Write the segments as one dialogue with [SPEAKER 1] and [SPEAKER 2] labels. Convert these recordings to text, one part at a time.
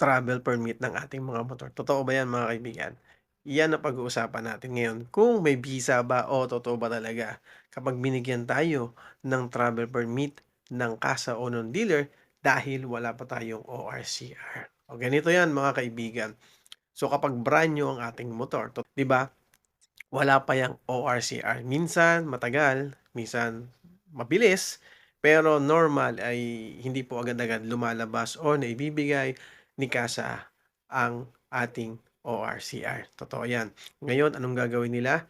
[SPEAKER 1] travel permit ng ating mga motor. Totoo ba yan mga kaibigan? Yan ang pag-uusapan natin ngayon. Kung may visa ba o totoo ba talaga kapag binigyan tayo ng travel permit ng kasa o ng dealer dahil wala pa tayong ORCR. O ganito yan mga kaibigan. So kapag brand new ang ating motor, to, 'di ba? Wala pa yang ORCR. Minsan matagal, minsan mabilis, pero normal ay hindi po agad-agad lumalabas o naibibigay ni kasa ang ating ORCR. Totoo yan. Ngayon, anong gagawin nila?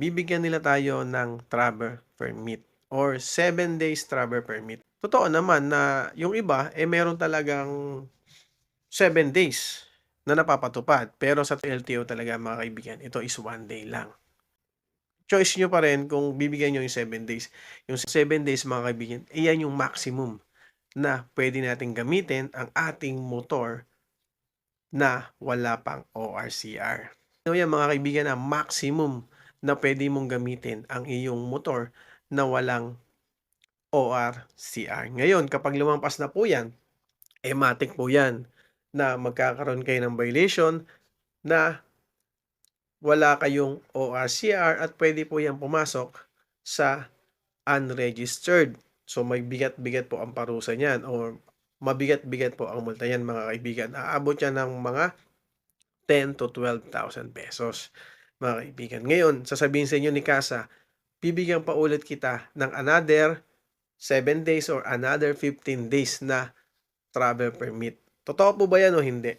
[SPEAKER 1] Bibigyan nila tayo ng travel permit or 7 days travel permit. Totoo naman na yung iba, eh meron talagang 7 days na napapatupad. Pero sa LTO talaga mga kaibigan, ito is 1 day lang. Choice nyo pa rin kung bibigyan nyo yung 7 days. Yung 7 days mga kaibigan, iyan yung maximum na pwede natin gamitin ang ating motor na wala pang ORCR. So yan mga kaibigan na maximum na pwede mong gamitin ang iyong motor na walang ORCR. Ngayon, kapag lumampas na po yan, ematic po yan na magkakaroon kayo ng violation na wala kayong ORCR at pwede po yan pumasok sa unregistered. So may bigat-bigat po ang parusa niyan or mabigat-bigat po ang multa yan mga kaibigan. Aabot yan ng mga 10 to 12,000 pesos mga kaibigan. Ngayon, sasabihin sa inyo ni Casa, bibigyan pa ulit kita ng another 7 days or another 15 days na travel permit. Totoo po ba yan o hindi?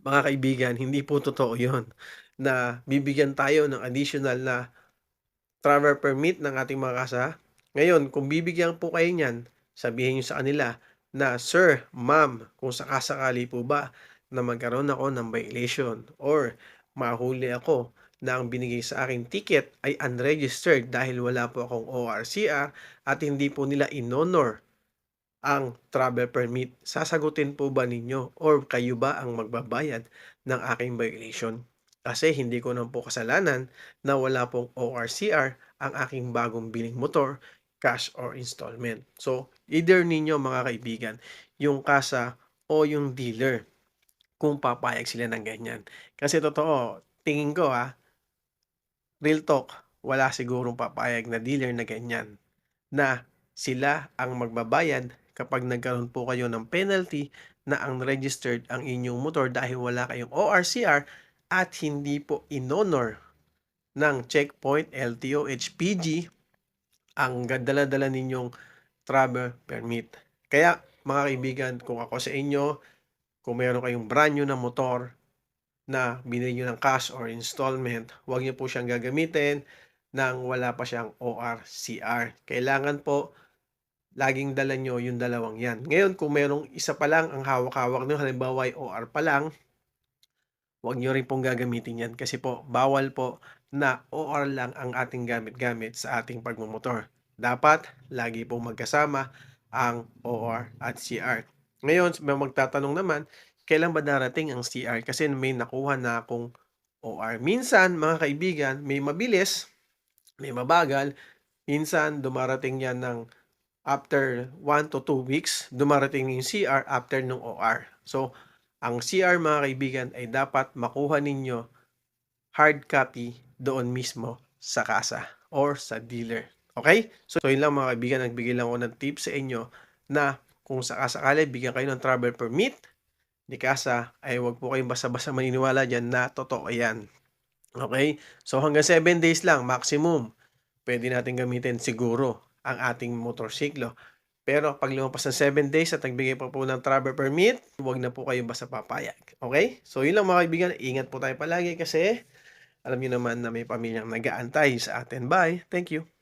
[SPEAKER 1] Mga kaibigan, hindi po totoo yon na bibigyan tayo ng additional na travel permit ng ating mga kasa. Ngayon, kung bibigyan po kayo niyan, sabihin nyo sa kanila na, Sir, Ma'am, kung sakasakali po ba na magkaroon ako ng violation or mahuli ako na ang binigay sa aking ticket ay unregistered dahil wala po akong ORCR at hindi po nila inonor ang travel permit, sasagutin po ba ninyo or kayo ba ang magbabayad ng aking violation? Kasi hindi ko naman po kasalanan na wala pong ORCR ang aking bagong biling motor, cash or installment. So, either ninyo mga kaibigan, yung kasa o yung dealer, kung papayag sila ng ganyan. Kasi totoo, tingin ko ha, real talk, wala sigurong papayag na dealer na ganyan na sila ang magbabayad kapag nagkaroon po kayo ng penalty na unregistered ang inyong motor dahil wala kayong ORCR at hindi po inonor ng checkpoint LTO HPG ang dala-dala ninyong travel permit. Kaya mga kaibigan, kung ako sa inyo, kung meron kayong brand new na motor na binili nyo ng cash or installment, huwag nyo po siyang gagamitin nang wala pa siyang ORCR. Kailangan po laging dala nyo yung dalawang yan. Ngayon, kung mayroong isa pa lang ang hawak-hawak nyo, halimbawa ay OR pa lang, huwag nyo rin pong gagamitin yan kasi po, bawal po na OR lang ang ating gamit-gamit sa ating pagmumotor. Dapat, lagi pong magkasama ang OR at CR. Ngayon, may magtatanong naman, kailan ba darating ang CR? Kasi may nakuha na akong OR. Minsan, mga kaibigan, may mabilis, may mabagal, minsan dumarating yan ng after 1 to 2 weeks, dumarating yung CR after ng OR. So, ang CR mga kaibigan ay dapat makuha ninyo hard copy doon mismo sa kasa or sa dealer. Okay? So, so yun lang mga kaibigan, nagbigay lang ako ng tips sa inyo na kung sakasakali bigyan kayo ng travel permit ni kasa ay wag po kayong basta-basta maniniwala dyan na totoo yan. Okay? So hanggang 7 days lang maximum pwede natin gamitin siguro ang ating motorsiklo. Pero pag lumampas ng 7 days at nagbigay pa po ng travel permit, huwag na po kayo basta papayag. Okay? So yun lang mga kaibigan, ingat po tayo palagi kasi alam niyo naman na may pamilyang nag-aantay sa atin. Bye! Thank you!